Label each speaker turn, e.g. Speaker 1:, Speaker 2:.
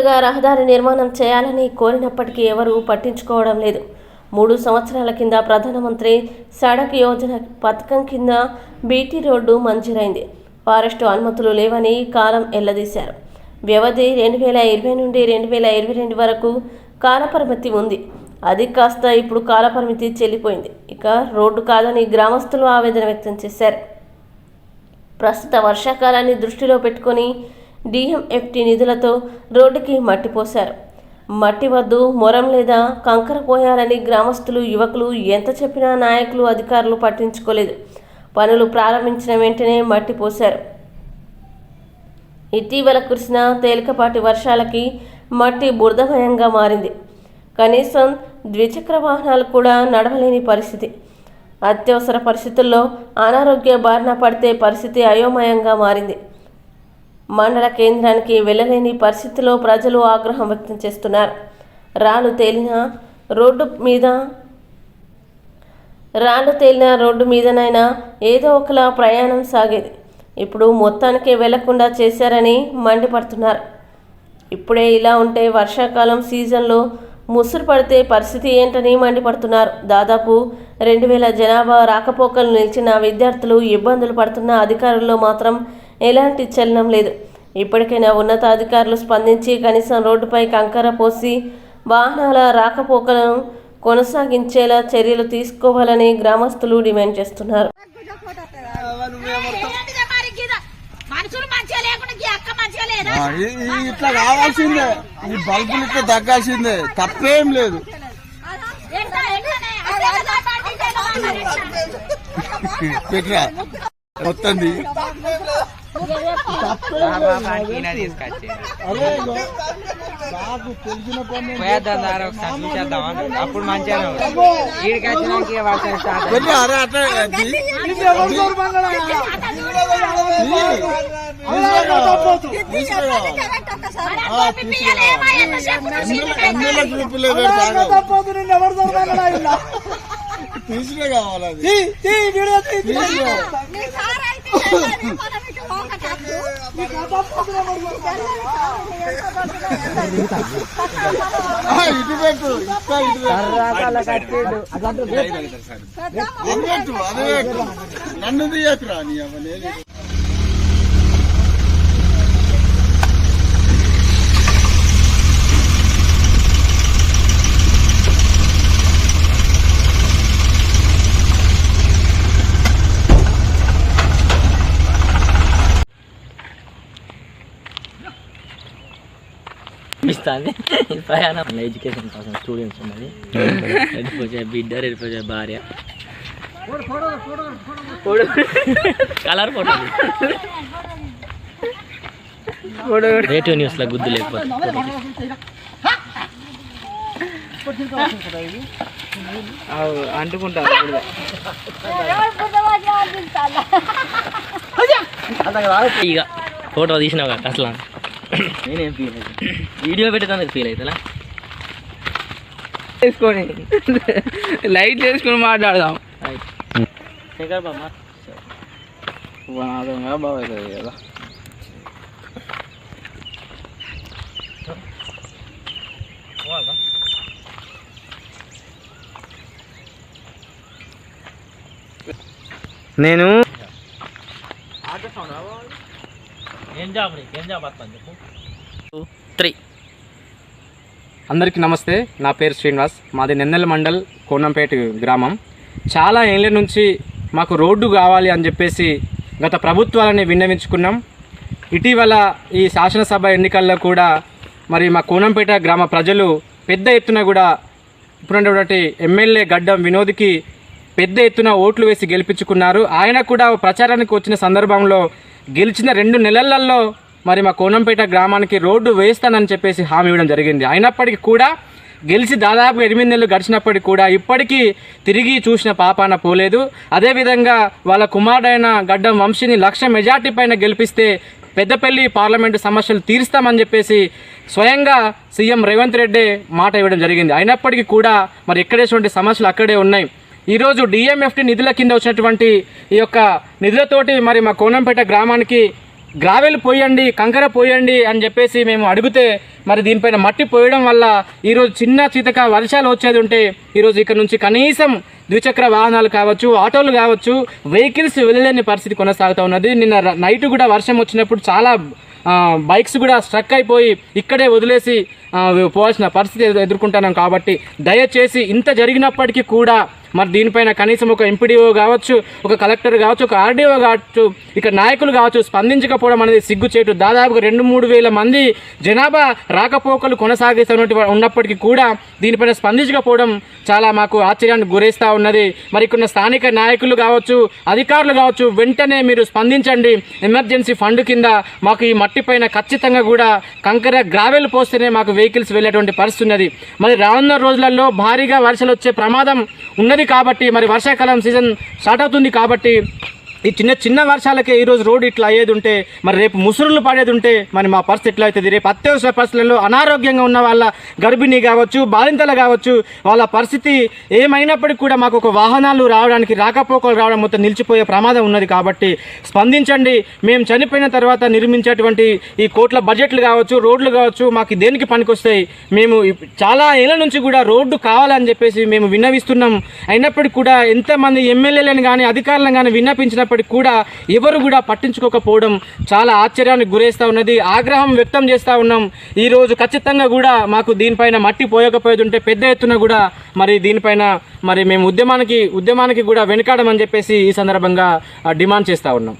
Speaker 1: రహదారి నిర్మాణం చేయాలని కోరినప్పటికీ ఎవరూ పట్టించుకోవడం లేదు. మూడు సంవత్సరాల కింద ప్రధానమంత్రి సడక్ యోజన పథకం కింద బీటీ రోడ్డు మంజూరైంది. ఫారెస్టు అనుమతులు లేవని కాలం ఎల్లదీశారు. వ్యవధి రెండు వేల ఇరవై నుండి రెండు వేల ఇరవై రెండు వరకు కాలపరిమితి ఉంది. అది కాస్త ఇప్పుడు కాలపరిమితి చెల్లిపోయింది. ఇక రోడ్డు కాదని గ్రామస్తులు ఆవేదన వ్యక్తం చేశారు. ప్రస్తుత వర్షాకాలాన్ని దృష్టిలో పెట్టుకొని డిఎంఎఫ్టీ నిధులతో రోడ్డుకి మట్టి పోశారు. మట్టి వద్దు మొరం లేదా కంకర పోయాలని గ్రామస్తులు యువకులు ఎంత చెప్పినా నాయకులు అధికారులు పట్టించుకోలేదు. పనులు ప్రారంభించిన వెంటనే మట్టి పోశారు. ఇటీవల కురిసిన తేలికపాటి వర్షాలకి మట్టి బురదమయంగా మారింది. కనీసం ద్విచక్ర వాహనాలు కూడా నడవలేని పరిస్థితి. అత్యవసర పరిస్థితుల్లో అనారోగ్య బారిన పడితే పరిస్థితి అయోమయంగా మారింది. మండల కేంద్రానికి వెళ్ళలేని పరిస్థితిలో ప్రజలు ఆగ్రహం వ్యక్తం చేస్తున్నారు. రాళ్ళు తేలిన రోడ్డు మీద రాళ్ళు తేలిన రోడ్డు మీదనైనా ఏదో ఒకలా ప్రయాణం సాగేది. ఇప్పుడు మొత్తానికి వెళ్ళకుండా చేశారని మండిపడుతున్నారు. ఇప్పుడే ఇలా ఉంటే వర్షాకాలం సీజన్లో ముసురు పడితే పరిస్థితి ఏంటని మండిపడుతున్నారు. దాదాపు రెండు వేల జనాభా రాకపోకలు నిలిచిన విద్యార్థులు ఇబ్బందులు పడుతున్న అధికారుల్లో మాత్రం ఎలాంటి చలనం లేదు. ఇప్పటికైనా ఉన్నతాధికారులు స్పందించి కనీసం రోడ్డుపై కంకర పోసి వాహనాల రాకపోకలను కొనసాగించేలా చర్యలు తీసుకోవాలని గ్రామస్తులు డిమాండ్ చేస్తున్నారు.
Speaker 2: ఇట్లా కావాల్సిందే. ఈ బల్బులు ఇట్లా తగ్గాల్సిందే. తప్పేం లేదు. మొత్తంది అరే ఇగో, నాకు తెలిసిన పని
Speaker 3: పోయేద్దాం దారా ఒకసారి చూసేద్దాం అప్పుడు మంచిగా ఈడికి వచ్చినాక ఇక వర్షం స్టార్ట్ అయింది.
Speaker 2: పెట్టరా అరే అట్లా అది- తీసుకురా. ఆ, తీసుకురా. ఎమ్మెల్యే- ఎమ్మెల్యే గ్రూపులో పెడతా తీసుకునే కావాలి
Speaker 4: ఇటు
Speaker 2: పెట్టు ఇంకా ఇటు పెట్టు నన్ను తీయకురా నీ అవన్నీ
Speaker 3: ఇస్తుంది ప్రయాణం. ఎడ్యుకేషన్ కోసం స్టూడెంట్స్ ఉన్నది. వెళ్ళిపోతే బిడ్డ వెళ్ళిపోతే భార్య. Colour photo. రేడియో న్యూస్లో గుద్దు లేకపోతే. అంటుకుంటా ఇక ఫోటో తీసినావు కదా అసలు నేనేం ఫీల్ అవుతుంది వీడియో పెట్టడానికి ఫీల్ అవుతుందా
Speaker 5: వేసుకొని. లైట్ వేసుకొని మాట్లాడదాం.
Speaker 3: శేఖర్
Speaker 5: నాదంగా బాగుంటుంది కదా. నేను
Speaker 3: ఏం జాబ్ నీకు ఏం జాబ్ చెప్పు. త్రీ.
Speaker 5: అందరికీ నమస్తే నా పేరు శ్రీనివాస్. మాది నెన్నెల మండల్ కోనంపేట గ్రామం. చాలా ఏళ్ళ నుంచి మాకు రోడ్డు కావాలి అని చెప్పేసి గత ప్రభుత్వాలని విన్నవించుకున్నాం. ఇటీవల ఈ శాసనసభ ఎన్నికల్లో కూడా మరి మా కోనంపేట గ్రామ ప్రజలు పెద్ద ఎత్తున కూడా ఇప్పుడున్నటువంటి ఎమ్మెల్యే గడ్డం వినోద్కి పెద్ద ఎత్తున ఓట్లు వేసి గెలిపించుకున్నారు. ఆయన కూడా ప్రచారానికి వచ్చిన సందర్భంలో గెలిచిన రెండు నెలలలో మరి మా కోనంపేట గ్రామానికి రోడ్డు వేస్తానని చెప్పేసి హామీ ఇవ్వడం జరిగింది. అయినప్పటికీ కూడా గెలిచి దాదాపు ఎనిమిది నెలలు గడిచినప్పటికీ కూడా ఇప్పటికీ తిరిగి చూసిన పాపాన పోలేదు. అదేవిధంగా వాళ్ళ కుమారుడైన గడ్డం వంశీని లక్ష మెజార్టీ పైన గెలిపిస్తే పెద్దపల్లి పార్లమెంటు సమస్యలు తీరుస్తామని చెప్పేసి స్వయంగా సీఎం రేవంత్ రెడ్డి మాట ఇవ్వడం జరిగింది. అయినప్పటికీ కూడా మరి ఎక్కడేటువంటి సమస్యలు అక్కడే ఉన్నాయి. ఈరోజు డిఎంఎఫ్టీ నిధుల కింద వచ్చినటువంటి ఈ యొక్క నిధులతోటి మరి మా కోనంపేట గ్రామానికి గ్రావెల్ పోయండి కంకర పోయండి అని చెప్పేసి మేము అడిగితే మరి దీనిపైన మట్టి పోయడం వల్ల ఈరోజు చిన్న చితక వర్షాలు వచ్చేది ఉంటే ఈరోజు ఇక్కడ నుంచి కనీసం ద్విచక్ర వాహనాలు కావచ్చు ఆటోలు కావచ్చు వెహికల్స్ వెళ్ళలేని పరిస్థితి కొనసాగుతూ ఉన్నది. నిన్న నైట్ కూడా వర్షం వచ్చినప్పుడు చాలా బైక్స్ కూడా స్ట్రక్ అయిపోయి ఇక్కడే వదిలేసి పోవాల్సిన పరిస్థితి ఎదుర్కొంటున్నాం కాబట్టి దయచేసి ఇంత జరిగినప్పటికీ కూడా మరి దీనిపైన కనీసం ఒక ఎంపీడీఓ కావచ్చు ఒక కలెక్టర్ కావచ్చు ఒక ఆర్డీఓ కావచ్చు ఇక నాయకులు కావచ్చు స్పందించకపోవడం అనేది సిగ్గుచేటు. దాదాపుగా రెండు మూడు వేల మంది జనాభా రాకపోకలు కొనసాగిస్తున్నట్టు ఉన్నప్పటికీ కూడా దీనిపైన స్పందించకపోవడం చాలా మాకు ఆశ్చర్యానికి గురేస్తూ ఉన్నది. మరి ఇక్కడ స్థానిక నాయకులు కావచ్చు అధికారులు కావచ్చు వెంటనే మీరు స్పందించండి. ఎమర్జెన్సీ ఫండ్ కింద మాకు ఈ మట్టి పైన ఖచ్చితంగా కూడా కంకర గ్రావెల్ పోస్తేనే మాకు వెహికల్స్ వెళ్ళేటువంటి పరిస్థితి ఉన్నది. మరి రానున్న రోజులలో భారీగా వర్షాలు వచ్చే ప్రమాదం ఉన్నది కాబట్టి మరి వర్షాకాలం సీజన్ స్టార్ట్ అవుతుంది కాబట్టి ఈ చిన్న చిన్న వర్షాలకే ఈరోజు రోడ్డు ఇట్లా అయ్యేది ఉంటే మరి రేపు ముసురులు పడేది ఉంటే మరి మా పరిస్థితి ఎట్లా అవుతుంది? రేపు అత్యవసర పరిస్థితులలో అనారోగ్యంగా ఉన్న వాళ్ళ గర్భిణీ కావచ్చు బాలింతలు కావచ్చు వాళ్ళ పరిస్థితి ఏమైనప్పటికీ కూడా మాకు ఒక వాహనాలు రావడానికి రాకపోకలు రావడం మొత్తం నిలిచిపోయే ప్రమాదం ఉన్నది కాబట్టి స్పందించండి. మేము చనిపోయిన తర్వాత నిర్మించేటువంటి ఈ కోట్ల బడ్జెట్లు కావచ్చు రోడ్లు కావచ్చు మాకు దేనికి పనికొస్తాయి? మేము చాలా ఏళ్ళ నుంచి కూడా రోడ్డు కావాలని చెప్పేసి మేము విన్నవిస్తున్నాం. అయినప్పటికీ కూడా ఎంతమంది ఎమ్మెల్యేలను కానీ అధికారులను కానీ ఉన్నప్పటికీ కూడా ఎవరు కూడా పట్టించుకోకపోవడం చాలా ఆశ్చర్యానికి గురేస్తూ ఉన్నది. ఆగ్రహం వ్యక్తం చేస్తూ ఉన్నాం. ఈరోజు ఖచ్చితంగా కూడా మాకు దీనిపైన మట్టి పోయకపోయేది ఉంటే పెద్ద ఎత్తున కూడా మరి దీనిపైన మరి మేము ఉద్యమానికి ఉద్యమానికి కూడా వెనుకాడమని చెప్పేసి ఈ సందర్భంగా డిమాండ్ చేస్తూ ఉన్నాం.